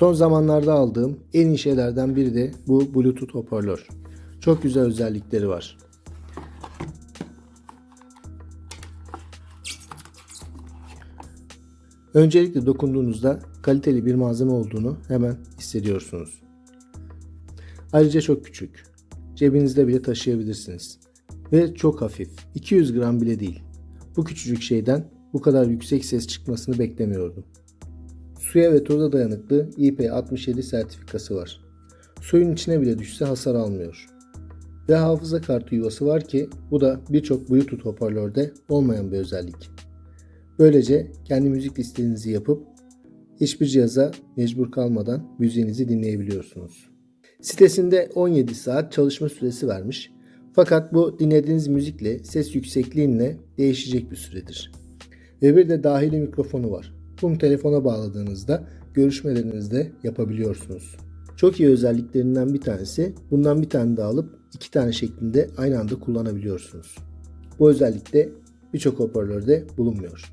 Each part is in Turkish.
Son zamanlarda aldığım en iyi şeylerden biri de bu Bluetooth hoparlör. Çok güzel özellikleri var. Öncelikle dokunduğunuzda kaliteli bir malzeme olduğunu hemen hissediyorsunuz. Ayrıca çok küçük. Cebinizde bile taşıyabilirsiniz. Ve çok hafif. 200 gram bile değil. Bu küçücük şeyden bu kadar yüksek ses çıkmasını beklemiyordum. Suya ve toza dayanıklı IP67 sertifikası var. Suyun içine bile düşse hasar almıyor. Ve hafıza kartı yuvası var ki bu da birçok Bluetooth hoparlörde olmayan bir özellik. Böylece kendi müzik listenizi yapıp hiçbir cihaza mecbur kalmadan müziğinizi dinleyebiliyorsunuz. Sitesinde 17 saat çalışma süresi vermiş. Fakat bu dinlediğiniz müzikle ses yüksekliğinle değişecek bir süredir. Ve bir de dahili mikrofonu var. Bunu telefona bağladığınızda görüşmelerinizi de yapabiliyorsunuz. Çok iyi özelliklerinden bir tanesi bundan bir tane daha alıp iki tane şeklinde aynı anda kullanabiliyorsunuz. Bu özellik de birçok hoparlörde bulunmuyor.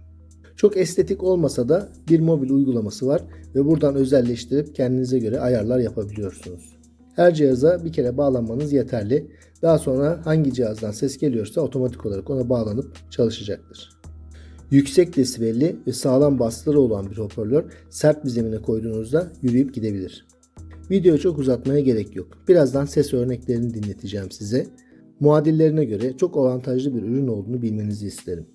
Çok estetik olmasa da bir mobil uygulaması var ve buradan özelleştirip kendinize göre ayarlar yapabiliyorsunuz. Her cihaza bir kere bağlanmanız yeterli. Daha sonra hangi cihazdan ses geliyorsa otomatik olarak ona bağlanıp çalışacaktır. Yüksek desibelli ve sağlam basları olan bir hoparlör sert bir zemine koyduğunuzda yürüyüp gidebilir. Videoyu çok uzatmaya gerek yok. Birazdan ses örneklerini dinleteceğim size. Muadillerine göre çok avantajlı bir ürün olduğunu bilmenizi isterim.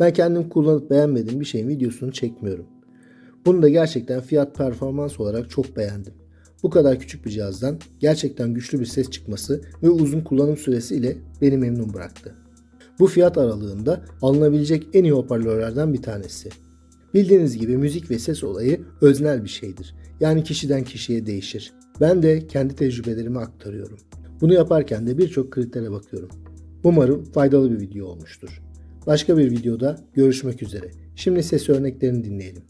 Ben kendim kullanıp beğenmediğim bir şeyin videosunu çekmiyorum. Bunu da gerçekten fiyat performans olarak çok beğendim. Bu kadar küçük bir cihazdan gerçekten güçlü bir ses çıkması ve uzun kullanım süresi ile beni memnun bıraktı. Bu fiyat aralığında alınabilecek en iyi hoparlörlerden bir tanesi. Bildiğiniz gibi müzik ve ses olayı öznel bir şeydir. Yani kişiden kişiye değişir. Ben de kendi tecrübelerimi aktarıyorum. Bunu yaparken de birçok kritere bakıyorum. Umarım faydalı bir video olmuştur. Başka bir videoda görüşmek üzere. Şimdi ses örneklerini dinleyelim.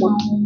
mucho.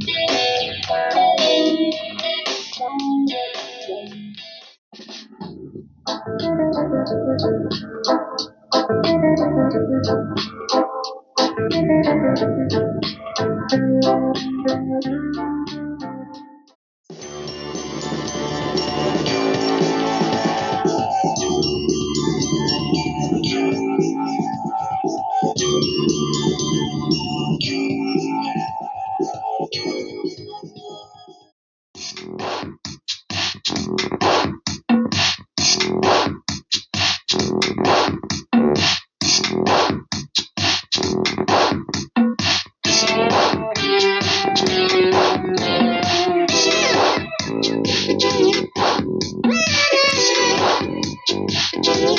Thank you.